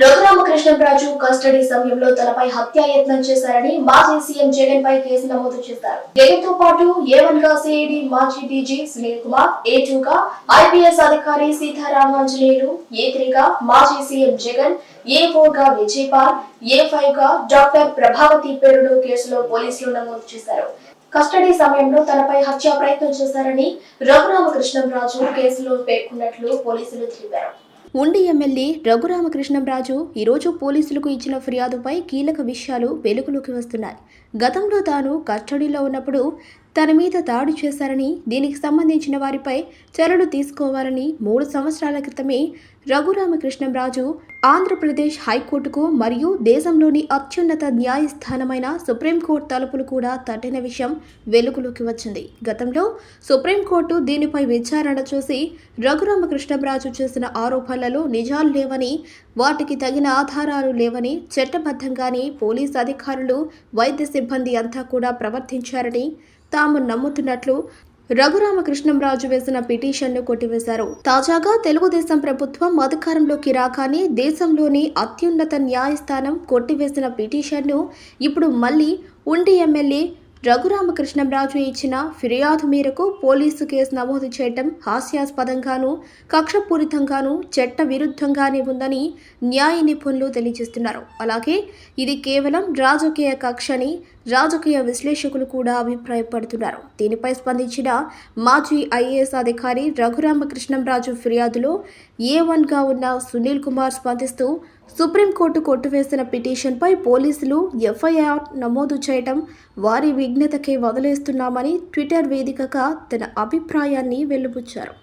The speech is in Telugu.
రఘురామకృష్ణరాజు కస్టడీ సమయంలో తనపై హత్యాయత్నం చేశారని మాజీ సీఎం జగన్ పై కేసు నమోదు చేశారు. జగన్తో పాటు ఏ గా సిఐడి మాజీ DG Sunil Kumar A two గా ఐపీఎస్ అధికారి సీతారామాంజనేయులు ఏ త్రీ గా మాజీ సీఎం జగన్ ఏ ఫోర్గా విజయపాల్ ఏ ఫైవ్గా డాక్టర్ ప్రభావతి పేరును కేసులో పోలీసులు నమోదు చేశారు. కస్టడీ సమయంలో తనపై హత్యా ప్రయత్నం చేశారని రఘురామకృష్ణంరాజు కేసులో పేర్కొన్నట్లు పోలీసులు తెలిపారు. ఉండి ఎమ్మెల్యే రఘురామకృష్ణంరాజు ఈరోజు పోలీసులకు ఇచ్చిన ఫిర్యాదుపై కీలక విషయాలు వెలుగులోకి వస్తున్నాయి. గతంలో తాను కస్టడీలో ఉన్నప్పుడు తన మీద దాడి చేశారని దీనికి సంబంధించిన వారిపై చర్యలు తీసుకోవాలని మూడు సంవత్సరాల క్రితమే రఘురామకృష్ణంరాజు ఆంధ్రప్రదేశ్ హైకోర్టుకు మరియు దేశంలోని అత్యున్నత న్యాయస్థానమైన సుప్రీంకోర్టు తలుపులు కూడా తట్టిన విషయం వెలుగులోకి వచ్చింది. గతంలో సుప్రీంకోర్టు దీనిపై విచారణ చూసి రఘురామకృష్ణంరాజు చేసిన ఆరోపణలలో నిజాలు లేవని వాటికి తగిన ఆధారాలు లేవని చట్టబద్ధంగానే పోలీస్ అధికారులు వైద్య సిబ్బంది అంతా కూడా ప్రవర్తించారని తాము నమ్ముతున్నట్లు రఘురామకృష్ణంరాజు వేసిన పిటిషన్ను కొట్టివేశారు. తాజాగా తెలుగుదేశం ప్రభుత్వం అధికారంలోకి రాగానే దేశంలోని అత్యున్నత న్యాయస్థానం కొట్టివేసిన పిటిషన్ను ఇప్పుడు మళ్ళీ ఉండి ఎమ్మెల్యే రఘురామకృష్ణంరాజు ఇచ్చిన ఫిర్యాదు మేరకు పోలీసు కేసు నమోదు చేయటం హాస్యాస్పదంగాను కక్షపూరితంగాను చట్ట విరుద్ధంగానే ఉందని న్యాయ నిపుణులు తెలియజేస్తున్నారు. అలాగే ఇది కేవలం రాజకీయ కక్షని రాజకీయ విశ్లేషకులు కూడా అభిప్రాయపడుతున్నారు. దీనిపై స్పందించిన మాజీ ఐఏఎస్ అధికారి రఘురామకృష్ణంరాజు ఫిర్యాదులో ఏ వన్గా ఉన్న సునీల్ కుమార్ స్పందిస్తూ సుప్రీంకోర్టు కొట్టువేసిన పిటిషన్పై పోలీసులు ఎఫ్ఐఆర్ నమోదు చేయడం వారి విఘ్నతకే వదిలేస్తున్నామని ట్విట్టర్ వేదికగా తన అభిప్రాయాన్ని వెలుబుచ్చారు.